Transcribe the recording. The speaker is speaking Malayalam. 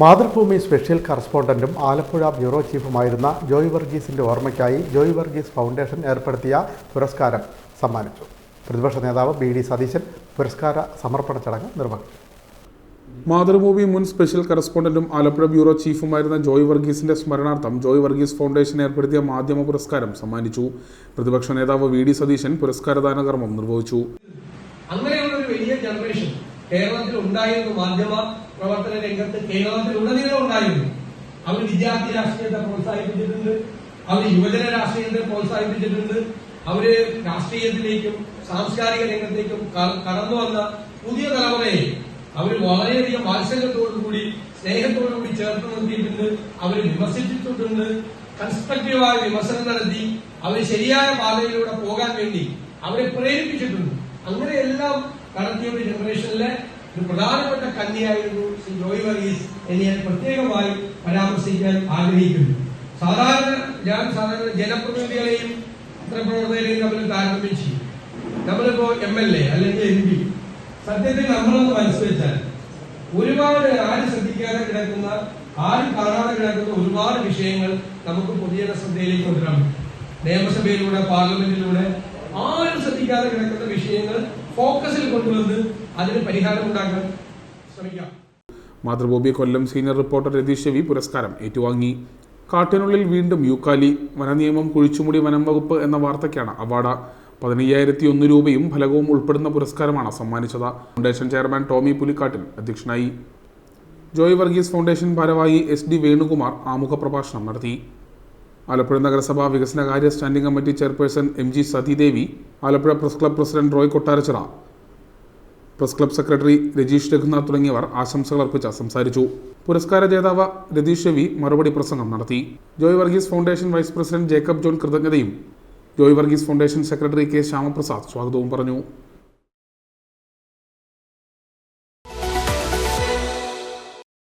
മാതൃഭൂമി സ്പെഷ്യൽ കറസ്പോണ്ടന്റും ആലപ്പുഴ ബ്യൂറോ ചീഫുമായിരുന്ന ജോയ് വർഗീസിന്റെ ഓർമ്മയ്ക്കായി ജോയ് വർഗീസ് ഫൗണ്ടേഷൻ ഏർപ്പെടുത്തിയ പുരസ്കാരം സമ്മാനിച്ചു. പ്രതിപക്ഷ നേതാവ് ബി ഡി സതീശൻ പുരസ്കാര സമർപ്പണ ചടങ്ങ് നിർവഹിച്ചു. മാതൃഭൂമി മുൻ സ്പെഷ്യൽ കറസ്പോണ്ടന്റും ആലപ്പുഴ ബ്യൂറോ ചീഫുമായിരുന്ന ജോയ് വർഗീസിന്റെ സ്മരണാർത്ഥം ജോയ് വർഗീസ് ഫൗണ്ടേഷൻ ഏർപ്പെടുത്തിയ മാധ്യമ പുരസ്കാരം സമ്മാനിച്ചു. പ്രതിപക്ഷ നേതാവ് വി ഡി സതീശൻ പുരസ്കാരദാന കർമ്മം നിർവഹിച്ചു. അങ്ങനെയുള്ള ഒരു വലിയ ജനറേഷൻ കേരളത്തിൽ ഉണ്ടായിരുന്നു മാധ്യമ പ്രവർത്തന രംഗത്ത് കേരളത്തിൽ ഉടനീളം ഉണ്ടായിരുന്നു. അവർ വിദ്യാർത്ഥി രാഷ്ട്രീയത്തെ പ്രോത്സാഹിപ്പിച്ചിട്ടുണ്ട്. അവർ യുവജന രാഷ്ട്രീയത്തെ പ്രോത്സാഹിപ്പിച്ചിട്ടുണ്ട്. അവർ രാഷ്ട്രീയത്തിലേക്കും സാംസ്കാരിക രംഗത്തേക്കും കടന്നു വന്ന പുതിയ തലമുറയെ അവർ വളരെയധികം വാത്സല്യത്തോടുകൂടി സ്നേഹത്തോടുകൂടി ചേർത്ത് നിർത്തിയിട്ടുണ്ട്. അവർ വിമർശിച്ചിട്ടുണ്ട്. കൺസ്ട്രക്റ്റീവായ വിമർശനം നടത്തി അവർ ശരിയായ പാതയിലൂടെ പോകാൻ വേണ്ടി അവരെ പ്രേരിപ്പിച്ചിട്ടുണ്ട്. അങ്ങനെയെല്ലാം നടത്തിയ ഒരു ജനറേഷനിലെ ഒരു പ്രധാനപ്പെട്ട കന്യായിരുന്നു ശ്രീ ജോയി വർഗീസ് എന്ന് ഞാൻ പ്രത്യേകമായി പരാമർശിക്കാൻ ആഗ്രഹിക്കുന്നു. സാധാരണ ഞാൻ സാധാരണ ജനപ്രതിനിധികളെയും പത്രപ്രവർത്തകരെയും തമ്മിൽ താരതമ്യം ചെയ്യും. നമ്മളിപ്പോ എം എൽ എ അല്ലെങ്കിൽ എം പി. സത്യത്തിൽ നമ്മളൊന്ന് മനസ്സുവെച്ചാൽ ഒരുപാട് ആരും ശ്രദ്ധിക്കാതെ കിടക്കുന്ന ആരും കാണാതെ കിടക്കുന്ന ഒരുപാട് വിഷയങ്ങൾ നമുക്ക് പൊതുജന ശ്രദ്ധയിലേക്ക് കൊണ്ടുവരാൻ നിയമസഭയിലൂടെ പാർലമെന്റിലൂടെ ആരും ശ്രദ്ധിക്കാതെ കിടക്കുന്ന വിഷയങ്ങൾ ഫോക്കസിൽ കൊണ്ടുവന്ന് അതിന് പരിഹാരം ഉണ്ടാക്കാൻ ശ്രമിക്കാം. മാതൃഭൂമി കൊല്ലം സീനിയർ റിപ്പോർട്ടർ രതീഷ് രവി പുരസ്കാരം ഏറ്റുവാങ്ങി. കാട്ടിനുള്ളിൽ വീണ്ടും യൂക്കാലി വനനിയമം കുഴിച്ചുമുടി വനം വകുപ്പ് എന്ന വാർത്തയ്ക്കാണ് അവാർഡ്. പതിനയ്യായിരത്തി ഒന്ന് രൂപയും ഫലകവും ഉൾപ്പെടുന്ന പുരസ്കാരമാണ് സമ്മാനിച്ചത്. ഫൗണ്ടേഷൻ ചെയർമാൻ ടോമി പുലിക്കാട്ടിൽ അധ്യക്ഷനായി. ജോയ് വർഗീസ് ഫൗണ്ടേഷൻ ഭാരവാഹി എസ് ഡി വേണുകുമാർ ആമുഖ പ്രഭാഷണം നടത്തി. ആലപ്പുഴ നഗരസഭ വികസനകാര്യ standing committee chairperson M G Sathidevi Alappuzha press club president Roy Kottarachira press club secretary Rajeesh Reghunath തുടങ്ങിയവർ ആശംസകൾ അർപ്പിച്ച് സംസാരിച്ചു. പുരസ്കാര ജേതാവ് രതീഷ് രവി മറുപടി പ്രസംഗം നടത്തി. Joy Varghese foundation vice president Jacob John കൃതജ്ഞതയും Joy Varghese foundation secretary K Shyamaprasad സ്വാഗതവും പറഞ്ഞു.